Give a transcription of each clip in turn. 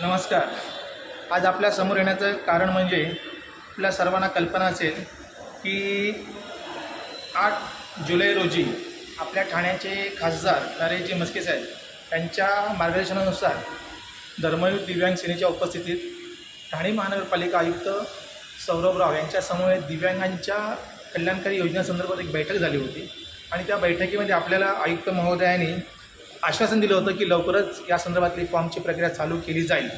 नमस्कार. आज आपल्यासमोर येण्याचं कारण म्हणजे आपल्या सर्वांना कल्पना असेल की आठ जुलै रोजी आपल्या ठाण्याचे खासदार नरेशजी मस्के साहेब यांच्या मार्गदर्शनानुसार धर्मयुग दिव्यांग सेनेच्या उपस्थितीत ठाणे महानगरपालिका आयुक्त सौरभ राव यांच्यासमोर दिव्यांगांच्या कल्याणकारी योजनेसंदर्भात एक बैठक झाली होती. आणि त्या बैठकीमध्ये आपल्याला आयुक्त महोदयाने आश्वासन दिलं होतं की लवकरच या संदर्भातली फॉर्मची प्रक्रिया चालू केली जाईल.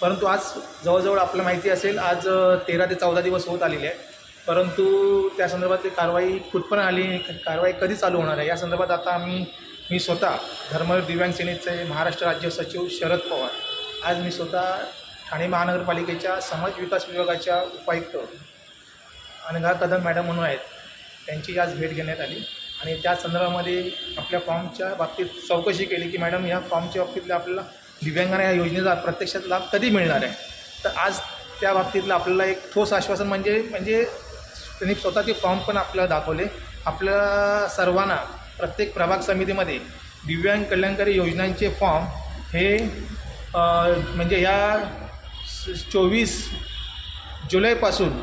परंतु आज जवळजवळ आपल्याला माहिती असेल आज तेरा ते चौदा दिवस होत आलेले आहे परंतु त्या संदर्भातली कारवाई कुठपर्यंत आली कारवाई कधी चालू होणार आहे? या संदर्भात आता आम्ही मी स्वतः धर्मवीर दिव्यांग सेनेचे महाराष्ट्र राज्य सचिव शरद पवार आज मी स्वतः ठाणे महानगरपालिकेच्या समाज विकास विभागाच्या उपायुक्त अनघा कदम मॅडम म्हणून आहेत. त्यांची आज भेट घेण्यात आली. आणि त्या संदर्भामध्ये आपल्या फॉर्मच्या बाबतीत चौकशी केली की मॅडम या फॉर्मच्या बाबतीतल्या आपल्याला दिव्यांगांना या योजनेचा प्रत्यक्षात लाभ कधी मिळणार आहे? तर आज त्या बाबतीतलं आपल्याला एक ठोस आश्वासन म्हणजे म्हणजे त्यांनी स्वतः ते फॉर्म पण आपल्याला दाखवले. आपल्या सर्वांना प्रत्येक प्रभाग समितीमध्ये दिव्यांग कल्याणकारी योजनांचे फॉर्म हे म्हणजे या चोवीस जुलैपासून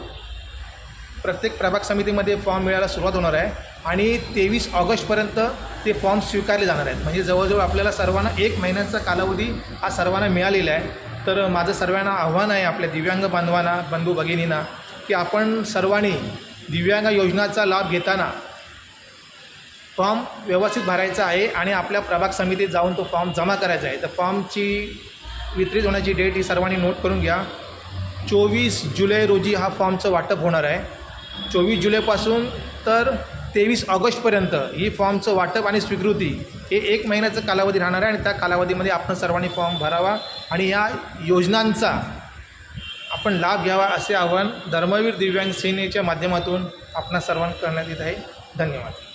प्रत्येक प्रभाग समितीमध्ये फॉर्म मिळायला सुरुवात होणार आहे. आणि तेवीस ऑगस्टपर्यंत ते फॉर्म स्वीकारले जाणार आहेत. म्हणजे जवळजवळ आपल्याला सर्वांना एक महिन्याचा कालावधी हा सर्वांना मिळालेला आहे. तर माझं सर्वांना आव्हान आहे आपल्या दिव्यांग बांधवांना बंधू भगिनींना की आपण सर्वांनी दिव्यांग योजनाचा लाभ घेताना फॉर्म व्यवस्थित भरायचा आहे आणि आपल्या प्रभाग समितीत जाऊन तो फॉर्म जमा करायचा आहे. तर फॉर्मची वितरित होण्याची डेट ही सर्वांनी नोट करून घ्या. चोवीस जुलै रोजी हा फॉर्मचं वाटप होणार आहे. चोवीस जुलैपासून तर तेवीस ऑगस्टपर्यंत ही फॉर्मचं वाटप आणि स्वीकृती हे एक महिन्याचा कालावधी राहणार आहे आणि त्या कालावधीमध्ये आपण सर्वांनी फॉर्म भरावा आणि या योजनांचा आपण लाभ घ्यावा असे आवाहन धर्मवीर दिव्यांग सेनेच्या माध्यमातून आपणा सर्वांना करण्यात येत आहे. धन्यवाद.